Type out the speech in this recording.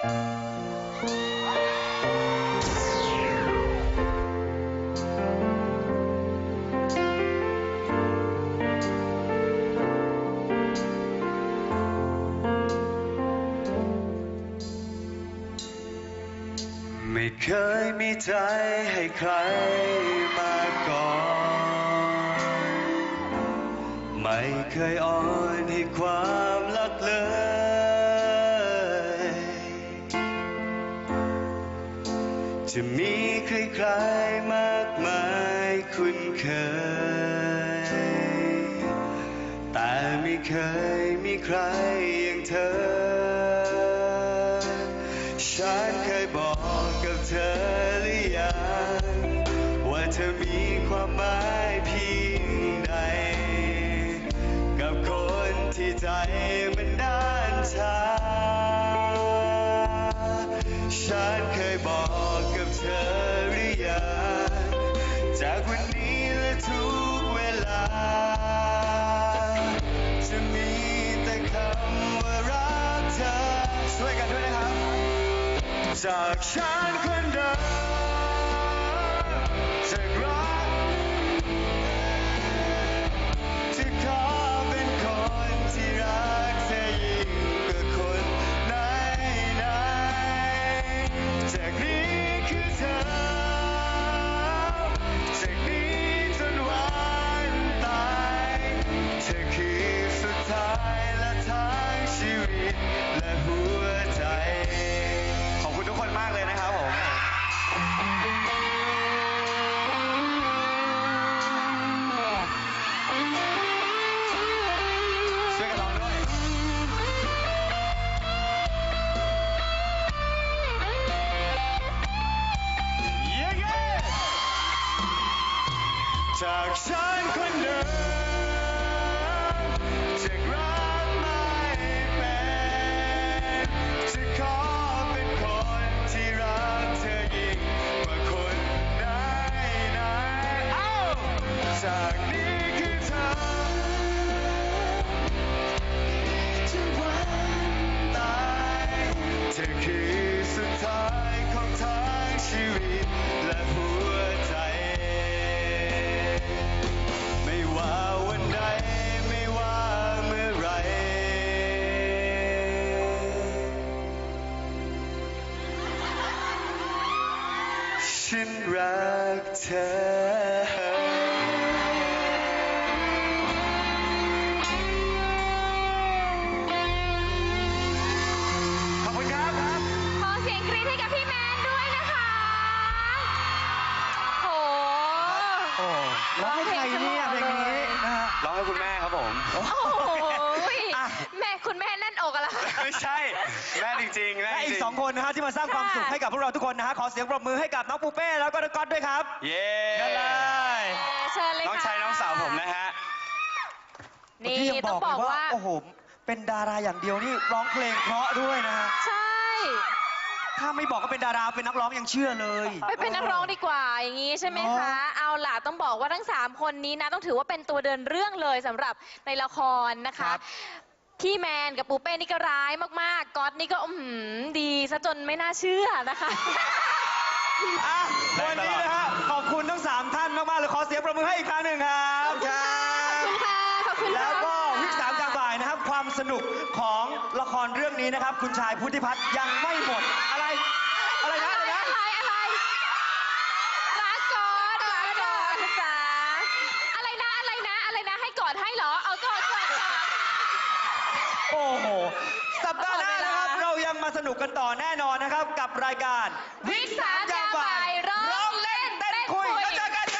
ไม่เคยมีใจให้ใครมาก่อน ไม่เคยอ่อนให้ความรักเลย จะมีใครๆมากมายคุ้นเคย แต่ไม่เคยมีใครอย่างเธอ ฉันเคยบอกกับเธอหรือยัง ว่าเธอมีความหมายเพียงใด กับคนที่ใจมันด้านชา ฉันเคย เธอหรือยังจากวันนี้และทุกเวลา จะมีแต่คำว่ารักเธอ ช่วยกันด้วยนะครับ จากฉันคนเดิมจากรัก จาก ฉันรักเธอขอบคุณครับขอเสียงกรี๊ดให้กับพี่แมนด้วยนะคะโห โอ้ร้องให้ใครเนี่ยเพลงนี้นะฮะ ร้องให้คุณแม่ครับผม โอ้โห อะแม่ คุณแม่แน่นอกอะไรอไม่ใช่แม่จริงๆแม่และจอีริกงสองคนนะฮะที่มาสร้างความสุขให้กับพวกเราทุกคนนะฮะขอเสียงปรบมือให้กับน้องปูเป้แล้วก็น้องก๊อตด้วยครับเย้เชิญเลย เชิญเลยน้องค่ะชายน้องสาวผมนะฮะ นี่เมื่อกี้ยังต้บอองกบเลอกยว่าว่า โอ้โห เป็นดาราอย่างเดียวนี่ร้องเพลงเพราะด้วยนะฮะ ใช่ ถ้าไม่บอกก็เป็นดาราเป็นนักร้องยังเชื่อเลยไปเป็นนักร้องดีกว่าอย่างนี้ใช่ไหมคะ เอาล่ะต้องบอกว่าทั้ง 3 คนนี้นะต้องถือว่าเป็นตัวเดินเรื่องเลยสำหรับในละครนะคะ พี่แมนกับปูเป้นี่ก็ร้ายมากๆ ก๊อตนี่ก็อือหือดีซะจนไม่น่าเชื่อนะคะ อะวันนี้นะฮะ ขอบคุณทั้งสามท่านมาก ๆ เลยขอเสียงปรบมือให้อีกครั้งหนึ่งครับครับขอบคุณค่ะ ขอบคุณค่ะ แล้วก็วิกสามกลางบ่ายนะครับ ความสนุกของละครเรื่องนี้นะครับ คุณชายพุทธิพัฒน์ยังไม่หมด อะไร อะไรนะอะไรนะอะไรอะไรรักก่อนรักก่อนนะจ๊ะอะไรนะอะไรนะอะไรนะให้กอดให้เหรอ เอากอดกอดกอด โอ้โห สัปดาห์หน้านะครับหมดเวลาเรายังมาสนุกกันต่อแน่นอนนะครับ กับรายการวิกสามยามบ่ายร้องเล่นเต้นคุยแล้วเจอกันค